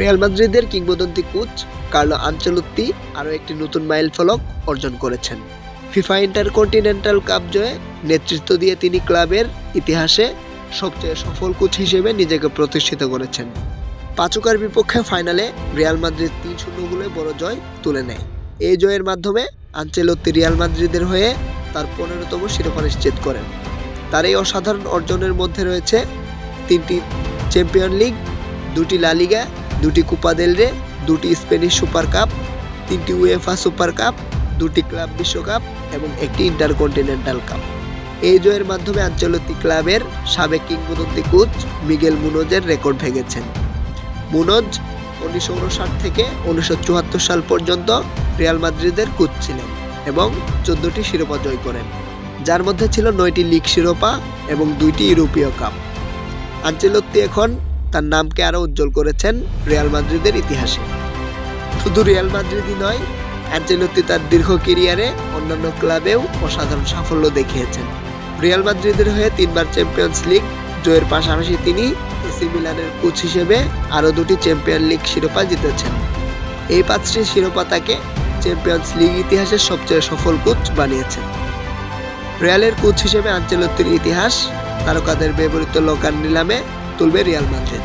Real মাদ্রিদের কিংবদন্তি coach Carlo আঞ্চলত্তি আরও একটি নতুন মাইল ফলক অর্জন করেছেন। ফিফা ইন্টারকন্টিনেন্টাল কাপ জয়ে নেতৃত্ব দিয়ে তিনি ক্লাবের ইতিহাসে সবচেয়ে সফল কোচ হিসেবে নিজেকে প্রতিষ্ঠিত করেছেন। পাচুকার বিপক্ষে ফাইনালে রিয়াল মাদ্রিদ তিন শূন্য গোলে বড় জয় তুলে নেয়। এই জয়ের মাধ্যমে আঞ্চেলত্তি রিয়াল মাদ্রিদের হয়ে তার পনেরোতম শিরোপা নিশ্চিত করেন। তার এই অসাধারণ অর্জনের মধ্যে রয়েছে তিনটি চ্যাম্পিয়ন লিগ, দুটি লা লিগা দুটি কুপা দেল রে, দুটি স্পেনিশ সুপার কাপ, তিনটি উয়েফা সুপার কাপ, দুটি ক্লাব বিশ্বকাপ এবং একটি ইন্টারকন্টিনেন্টাল কাপ। এই জয়ের মাধ্যমে আঞ্চলিক ক্লাবের সাবেক কিংবদন্তি কোচ মিগেল মুনোজের রেকর্ড ভেঙেছেন। মুনোজ উনিশশো উনষাট থেকে উনিশশো চুয়াত্তর সাল পর্যন্ত রিয়াল মাদ্রিদের কোচ ছিলেন এবং চোদ্দটি শিরোপা জয় করেন, যার মধ্যে ছিল নয়টি লিগ শিরোপা এবং দুইটি ইউরোপীয় কাপ। আঞ্চেলত্তি এখন তার নামকে আরও উজ্জ্বল করেছেন রিয়াল মাদ্রিদের ইতিহাসে। শুধু রিয়াল মাদ্রিদই নয়, অ্যাঞ্চেলত্তি তার দীর্ঘ কেরিয়ারে অন্যান্য ক্লাবেও অসাধারণ সাফল্য দেখিয়েছেন। রিয়াল মাদ্রিদের হয়ে তিনবার চ্যাম্পিয়ন্স লিগ, জয়ের পাশাপাশি তিনি এসি মিলানের কোচ হিসেবে আরও দুটি চ্যাম্পিয়ন লিগ শিরোপা জিতেছেন। এই পাঁচটি শিরোপা তাকে চ্যাম্পিয়ন্স লিগ ইতিহাসের সবচেয়ে সফল কোচ বানিয়েছেন। রিয়ালের কোচ হিসেবে আঞ্চলত্তির ইতিহাস, তারকাদের ব্যবহৃত লোকার নিলামে তুলবে রিয়াল মাদ্রিদ।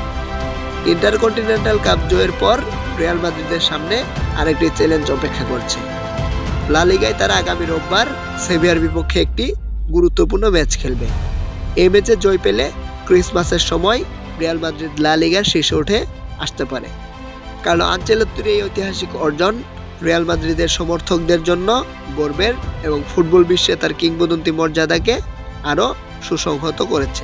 ইন্টারকন্টিনেন্টাল কাপ জয়ের পর রিয়াল মাদ্রিদের সামনে আরেকটি চ্যালেঞ্জ অপেক্ষা করছে। লা লিগায় তারা আগামী রোববার সেভিয়ার বিপক্ষে একটি গুরুত্বপূর্ণ ম্যাচ খেলবে। এই ম্যাচে জয় পেলে ক্রিসমাসের সময় রিয়াল মাদ্রিদ লা লিগার শীর্ষে উঠে আসতে পারে। কারণ আঞ্চেলত্তির এই ঐতিহাসিক অর্জন রিয়াল মাদ্রিদের সমর্থকদের জন্য গর্বের এবং ফুটবল বিশ্বে তার কিংবদন্তি মর্যাদাকে আরও সুসংহত করেছে।